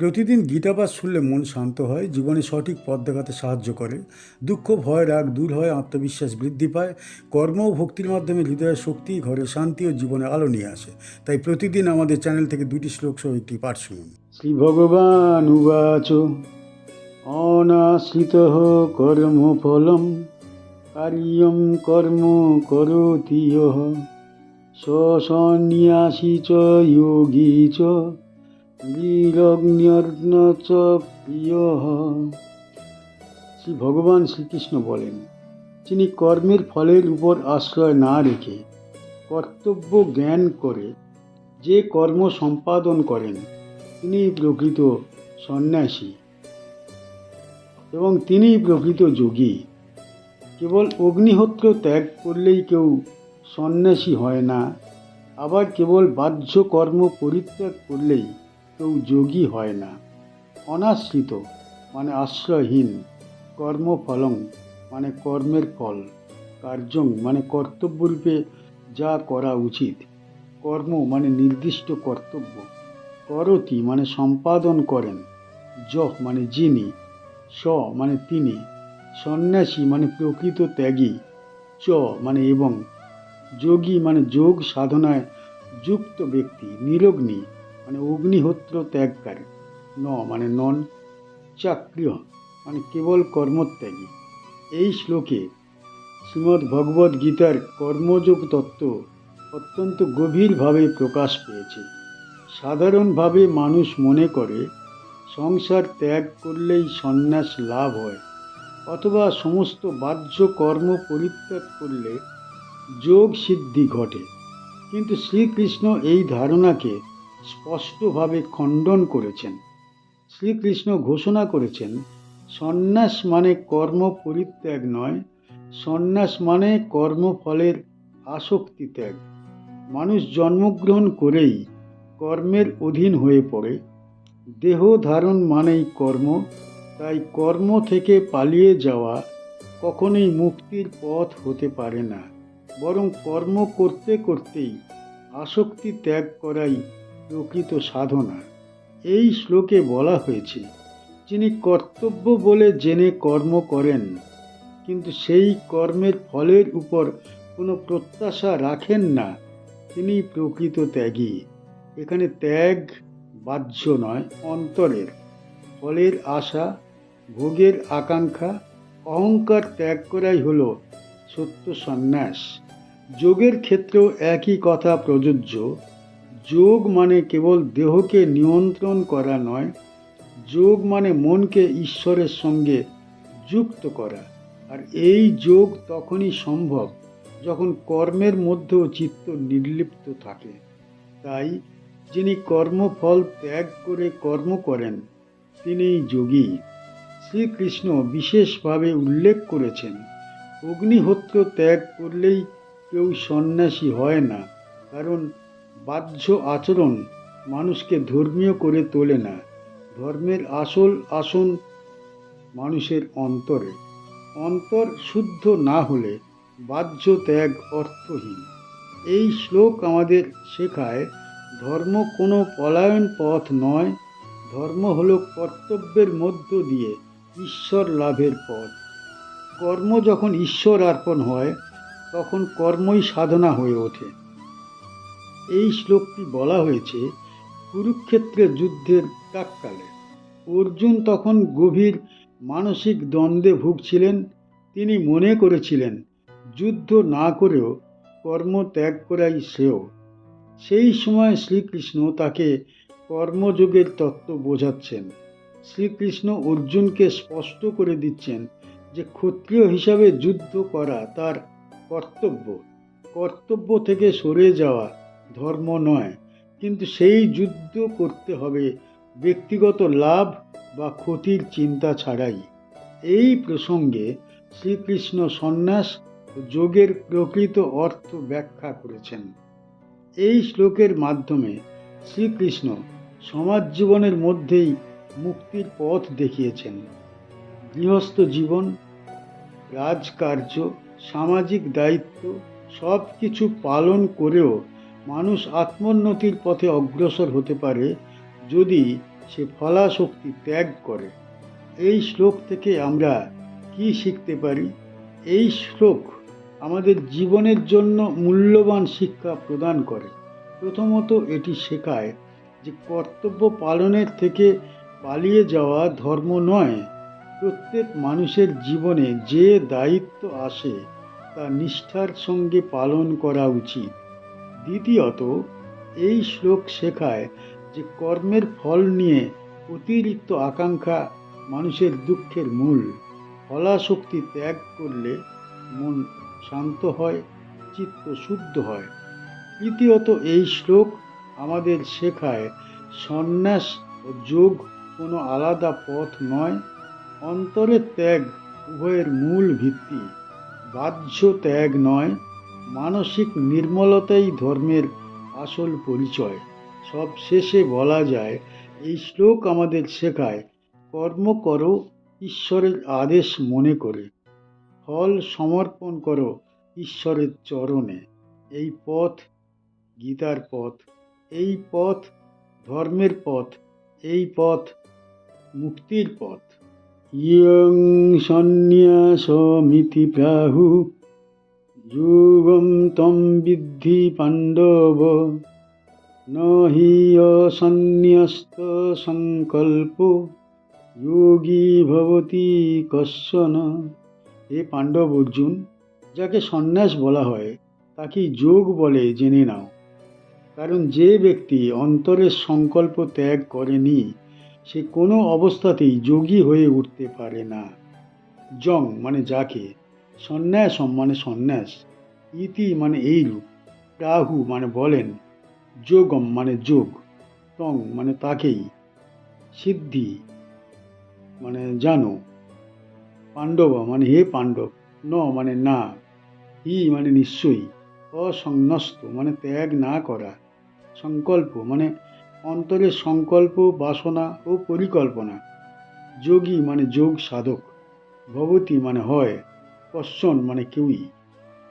প্রতিদিন গীতাপাঠ শুনলে মন শান্ত হয়, জীবনে সঠিক পথ দেখাতে সাহায্য করে। দুঃখ, ভয়, রাগ দূর হয়, আত্মবিশ্বাস বৃদ্ধি পায়। কর্ম ও ভক্তির মাধ্যমে হৃদয়ের শক্তি, ঘরে শান্তি ও জীবনে আলো নিয়ে আসে। তাই প্রতিদিন আমাদের চ্যানেল থেকে দুটি শ্লোক সহ একটি পাঠ শুনুন। শ্রী ভগবান উবাচ, অনাশ্রিত কর্মফলম, কার্যম কর্ম করোতি ইয়ঃ সন্ন্যাসী চ, যোগী চ প্রিয় শ্রী ভগবান শ্রীকৃষ্ণ বলেন তিনি কর্মের ফলের উপর আশ্রয় না রেখে কর্তব্য জ্ঞান করে যে কর্ম সম্পাদন করেন, তিনি প্রকৃত সন্ন্যাসী এবং তিনি প্রকৃত যোগী। কেবল অগ্নিহোত্র ত্যাগ করলেই কেউ সন্ন্যাসী হয় না, আবার কেবল বাহ্য কর্ম পরিত্যাগ করলেই কেউ যোগী হয় না। অনাশ্রিত মানে আশ্রয়হীন, কর্মফলং মানে কর্মের ফল, কার্যং মানে কর্তব্যরূপে যা করা উচিত। কর্ম মানে নির্দিষ্ট কর্তব্য। করতি মানে সম্পাদন করেন। যহ মানে যিনি। স মানে তিনি। সন্ন্যাসী মানে প্রকৃত ত্যাগী। চ মানে এবং। যোগী মানে যোগ সাধনায় যুক্ত ব্যক্তি, নিরগ্নি। মানে অগ্নিহোত্র ত্যাগকারী। ন মানে নন চাক্রিয় মানে কেবল কর্মত্যাগী। এই শ্লোকে শ্রীমদ্ ভগবদ্ গীতার কর্মযোগ তত্ত্ব অত্যন্ত গভীরভাবে প্রকাশ পেয়েছে। সাধারণভাবে মানুষ মনে করে, সংসার ত্যাগ করলেই সন্ন্যাস লাভ হয়, অথবা সমস্ত বাহ্য কর্ম পরিত্যাগ করলে যোগ সিদ্ধি ঘটে। কিন্তু শ্রীকৃষ্ণ এই ধারণাকে স্পষ্টভাবে খণ্ডন করেছেন। শ্রীকৃষ্ণ ঘোষণা করেছেন, সন্ন্যাস মানে কর্ম পরিত্যাগ নয়, সন্ন্যাস মানে কর্মফলের আসক্তি ত্যাগ। মানুষ জন্মগ্রহণ করেই কর্মের অধীন হয়ে পড়ে। দেহ ধারণ মানেই কর্ম, তাই কর্ম থেকে পালিয়ে যাওয়া কখনোই মুক্তির পথ হতে পারে না, বরং কর্ম করতে করতেই আসক্তি ত্যাগ করাই প্রকৃত সাধনা। এই শ্লোকে বলা হয়েছে, যিনি কর্তব্য বলে জেনে কর্ম করেন, কিন্তু সেই কর্মের ফলের উপর কোনো প্রত্যাশা রাখেন না, তিনি প্রকৃত ত্যাগী। এখানে ত্যাগ বাহ্য নয়, অন্তরের। ফলের আশা, ভোগের আকাঙ্ক্ষা, অহংকার ত্যাগ করাই হল সত্য সন্ন্যাস। যোগের ক্ষেত্রেও একই কথা প্রযোজ্য যোগ মানে কেবল দেহকে নিয়ন্ত্রণ করা নয়, যোগ মানে মনকে ঈশ্বরের সঙ্গে যুক্ত করা। আর এই যোগ তখনই সম্ভব যখন কর্মের মধ্যেও চিত্ত নির্লিপ্ত থাকে। তাই যিনি কর্মফল ত্যাগ করে কর্ম করেন, তিনিই যোগী। শ্রীকৃষ্ণ বিশেষভাবে উল্লেখ করেছেন, অগ্নিহোত্র ত্যাগ করলেই কেউ সন্ন্যাসী হয় না, কারণ বাহ্য আচরণ মানুষকে ধর্মীয় করে তোলে না। ধর্মের আসল আসন মানুষের অন্তরে। অন্তর শুদ্ধ না হলে বাহ্য ত্যাগ অর্থহীন। এই শ্লোক আমাদের শেখায়, ধর্ম কোনো পলায়ন পথ নয়, ধর্ম হলো কর্তব্যের মধ্য দিয়ে ঈশ্বর লাভের পথ। কর্ম যখন ঈশ্বর অর্পণ হয়, তখন কর্মই সাধনা হয়ে ওঠে। এই শ্লোকটি বলা হয়েছে কুরুক্ষেত্রে যুদ্ধের প্রাককালে। অর্জুন তখন গভীর মানসিক দ্বন্দ্বে ভুগছিলেন। তিনি মনে করেছিলেন, যুদ্ধ না করেও কর্ম ত্যাগ করাই শ্রেয়। সেই সময় শ্রীকৃষ্ণ তাকে কর্মযোগের তত্ত্ব বোঝাচ্ছেন। শ্রীকৃষ্ণ অর্জুনকে স্পষ্ট করে দিচ্ছেন যে ক্ষত্রিয় হিসাবে যুদ্ধ করা তার কর্তব্য। কর্তব্য থেকে সরে যাওয়া ধর্ম নয়, কিন্তু সেই যুদ্ধ করতে হবে ব্যক্তিগত লাভ বা ক্ষতির চিন্তা ছাড়াই। এই প্রসঙ্গে শ্রীকৃষ্ণ সন্ন্যাস ও যোগের প্রকৃত অর্থ ব্যাখ্যা করেছেন। এই শ্লোকের মাধ্যমে শ্রীকৃষ্ণ সমাজ জীবনের মধ্যেই মুক্তির পথ দেখিয়েছেন। গৃহস্থ জীবন, রাজকার্য, সামাজিক দায়িত্ব সব কিছু পালন করেও মানুষ আত্মোন্নতির পথে অগ্রসর হতে পারে যদি সে ফলাশক্তি ত্যাগ করে। এই শ্লোক থেকে আমরা কি শিখতে পারি? এই শ্লোক আমাদের জীবনের জন্য মূল্যবান শিক্ষা প্রদান করে। প্রথমত এটি শেখায় যে কর্তব্য পালনের থেকে পালিয়ে যাওয়া ধর্ম নয়। প্রত্যেক মানুষের জীবনে যে দায়িত্ব আসে তা নিষ্ঠার সঙ্গে পালন করা উচিত। দ্বিতীয়ত, এই শ্লোক শেখায় যে কর্মের ফল নিয়ে অতিরিক্ত আকাঙ্ক্ষা মানুষের দুঃখের মূল। ফলাশক্তি ত্যাগ করলে মন শান্ত হয়, চিত্ত শুদ্ধ হয়। তৃতীয়ত, এই শ্লোক আমাদের শেখায় সন্ন্যাস ও যোগ কোনো আলাদা পথ নয় অন্তরের ত্যাগ উভয়ের মূল ভিত্তি। বাহ্য ত্যাগ নয় মানসিক নির্মলতাই ধর্মের আসল পরিচয়। সব শেষে বলা যায়, এই শ্লোক আমাদের শেখায়, কর্ম করো, ঈশ্বরের আদেশ মনে করে। ফল সমর্পণ করো, ঈশ্বরের চরণে। এই পথ গীতার পথ। এই পথ ধর্মের পথ। এই পথ মুক্তির পথ। ইয়ং সন্ন্যাসমিতি প্রাহু যুগম তম বিদ্ধি পাণ্ডব। ন হি অসন্ন্যস্ত সংকল্প। যোগী ভবতি কশ্বন হে পাণ্ডব অর্জুন, যাকে সন্ন্যাস বলা হয় তাকে যোগ বলে জেনে নাও। কারণ যে ব্যক্তি অন্তরের সংকল্প ত্যাগ করেনি, সে কোনো অবস্থাতেই যোগী হয়ে উঠতে পারে না। জং মানে যাকে সন্ন্যাসম মানে সন্ন্যাস। ইতি মানে এইরূপ রাহু মানে বলেন। যোগম মানে যোগ। তং মানে তাকেই। সিদ্ধি মানে জানো। পাণ্ডব মানে হে পাণ্ডব। ন মানে না। হি মানে নিশ্চয়ই। অসংন্যস্ত মানে ত্যাগ না করা। সংকল্প মানে অন্তরের সংকল্প, বাসনা ও পরিকল্পনা। যোগী মানে যোগ সাধক। ভবতী মানে হয়। কশ্যন মানে কেউই।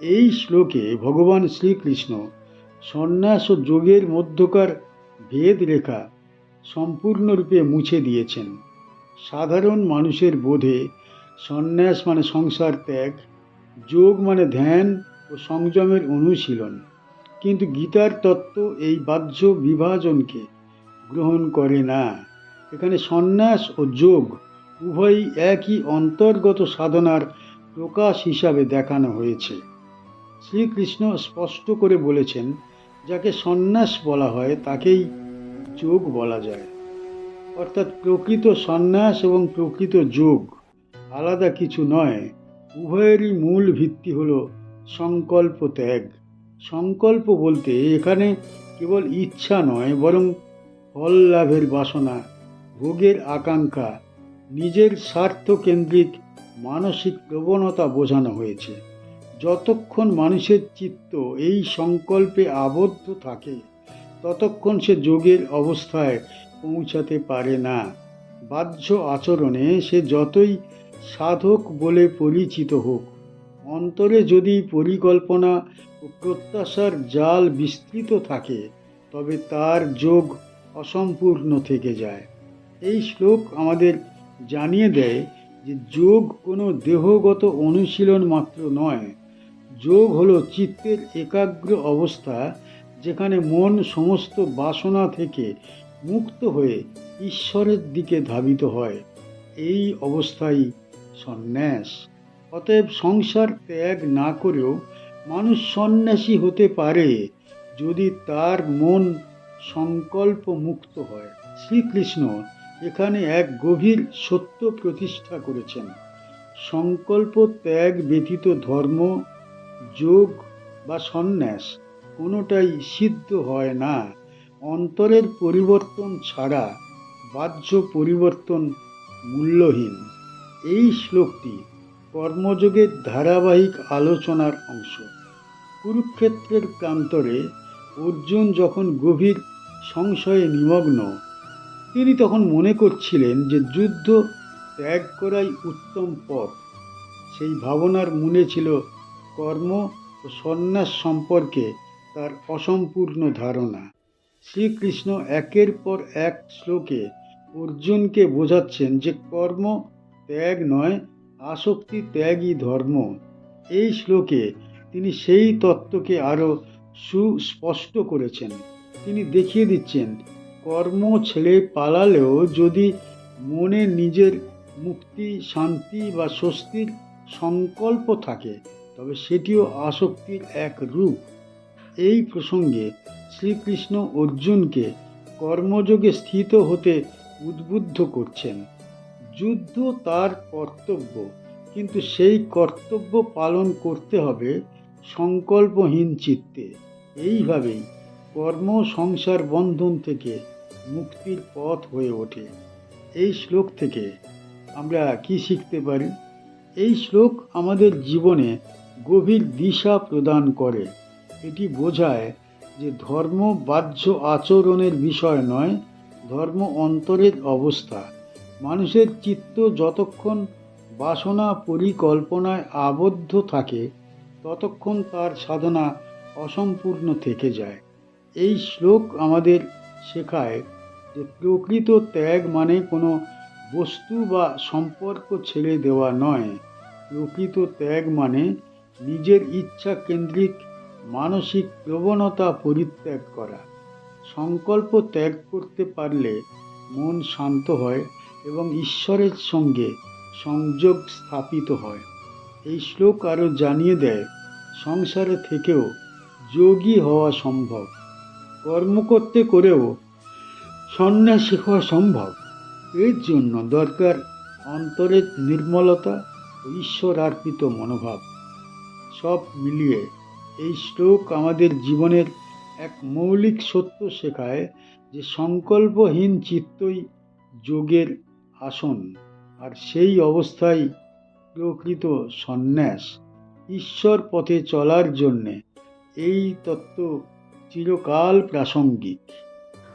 এই শ্লোকে ভগবান শ্রীকৃষ্ণ সন্ন্যাস ও যোগের মধ্যকার ভেদ রেখা সম্পূর্ণরূপে মুছে দিয়েছেন। সাধারণ মানুষের বোধে সন্ন্যাস মানে সংসার ত্যাগ, যোগ মানে ধ্যান ও সংযমের অনুশীলন। কিন্তু গীতার তত্ত্ব এই বাহ্য বিভাজনকে গ্রহণ করে না। এখানে সন্ন্যাস ও যোগ উভয়ই একই অন্তর্গত সাধনার প্রকাশ হিসাবে দেখানো হয়েছে। শ্রীকৃষ্ণ স্পষ্ট করে বলেছেন, যাকে সন্ন্যাস বলা হয় তাকেই যোগ বলা যায়। অর্থাৎ প্রকৃত সন্ন্যাস এবং প্রকৃত যোগ আলাদা কিছু নয়, উভয়েরই মূল ভিত্তি হল সংকল্প ত্যাগ। সংকল্প বলতে এখানে কেবল ইচ্ছা নয়, বরং ফল লাভের বাসনা, ভোগের আকাঙ্ক্ষা, নিজের স্বার্থকেন্দ্রিক মানসিক প্রবণতা বোঝানো হয়েছে। যতক্ষণ মানুষের চিত্ত এই সংকল্পে আবদ্ধ থাকে, ততক্ষণ সে যোগের অবস্থায় পৌঁছাতে পারে না। বাহ্য আচরণে সে যতই সাধক বলে পরিচিত হোক, অন্তরে যদি পরিকল্পনা ও প্রত্যাশার জাল বিস্তৃত থাকে, তবে তার যোগ অসম্পূর্ণ থেকে যায়। এই শ্লোক আমাদের জানিয়ে দেয় যে যোগ কোনো দেহগত অনুশীলন মাত্র নয়। যোগ হলো চিত্তের একাগ্র অবস্থা যেখানে মন সমস্ত বাসনা থেকে মুক্ত হয়ে ঈশ্বরের দিকে ধাবিত হয়। এই অবস্থাই সন্ন্যাস। অতএব সংসার ত্যাগ না করেও মানুষ সন্ন্যাসী হতে পারে যদি তার মন সংকল্প মুক্ত হয়। শ্রীকৃষ্ণ এখানে এক গভীর সত্য প্রতিষ্ঠা করেছেন। সংকল্প ত্যাগ ব্যতীত ধর্ম, যোগ বা সন্ন্যাস কোনোটাই সিদ্ধ হয় না। অন্তরের পরিবর্তন ছাড়া বাহ্য পরিবর্তন মূল্যহীন। এই শ্লোকটি কর্মযোগের ধারাবাহিক আলোচনার অংশ। কুরুক্ষেত্রের প্রান্তরে অর্জুন যখন গভীর সংশয়ে নিমগ্ন তিনি তখন মনে করছিলেন যে যুদ্ধ ত্যাগ করাই উত্তম পথ। সেই ভাবনার মনে ছিল কর্ম ও সন্ন্যাস সম্পর্কে তার অসম্পূর্ণ ধারণা। শ্রীকৃষ্ণ একের পর এক শ্লোকে অর্জুনকে বোঝাচ্ছেন যে কর্ম ত্যাগ নয়, আসক্তি ত্যাগই ধর্ম। এই শ্লোকে তিনি সেই তত্ত্বকে আরও সুস্পষ্ট করেছেন। তিনি দেখিয়ে দিচ্ছেন কর্ম ছেড়ে পালালেও যদি মনে নিজের মুক্তি, শান্তি বা স্বস্তির সংকল্প থাকে, তবে সেটিও আসক্তির এক রূপ। এই প্রসঙ্গে শ্রীকৃষ্ণ অর্জুনকে কর্মযোগে স্থিত হতে উদ্বুদ্ধ করছেন। যুদ্ধ তার কর্তব্য, কিন্তু সেই কর্তব্য পালন করতে হবে সংকল্পহীন চিত্তে। এইভাবেই কর্ম সংসার বন্ধন থেকে মুক্তির পথ হয়ে ওঠে। এই শ্লোক থেকে আমরা কি শিখতে পারি? এই শ্লোক আমাদের জীবনে গভীর দিশা প্রদান করে। এটি বোঝায় যে ধর্ম বাহ্য আচরণের বিষয় নয়, ধর্ম অন্তরের অবস্থা। মানুষের চিত্ত যতক্ষণ বাসনা পরিকল্পনায় আবদ্ধ থাকে, ততক্ষণ তার সাধনা অসম্পূর্ণ থেকে যায়। এই শ্লোক আমাদের শেখায় যে প্রকৃত ত্যাগ মানে কোনো বস্তু বা সম্পর্ক ছেড়ে দেওয়া নয়। প্রকৃত ত্যাগ মানে নিজের ইচ্ছা কেন্দ্রিক মানসিক প্রবণতা পরিত্যাগ করা। সংকল্প ত্যাগ করতে পারলে মন শান্ত হয় এবং ঈশ্বরের সঙ্গে সংযোগ স্থাপিত হয়। এই শ্লোক আরও জানিয়ে দেয়, সংসারে থেকেও যোগী হওয়া সম্ভব। কর্ম করতে করেও সন্ন্যাসী হওয়া সম্ভব। এর জন্য দরকার অন্তরের নির্মলতা ঈশ্বর অর্পিত মনোভাব। সব মিলিয়ে এই শ্লোক আমাদের জীবনের এক মৌলিক সত্য শেখায় যে সংকল্পহীন চিত্তই যোগের আসন, আর সেই অবস্থায় প্রকৃত সন্ন্যাস ঈশ্বর পথে চলার জন্যে এই তত্ত্ব চিরকাল প্রাসঙ্গিক।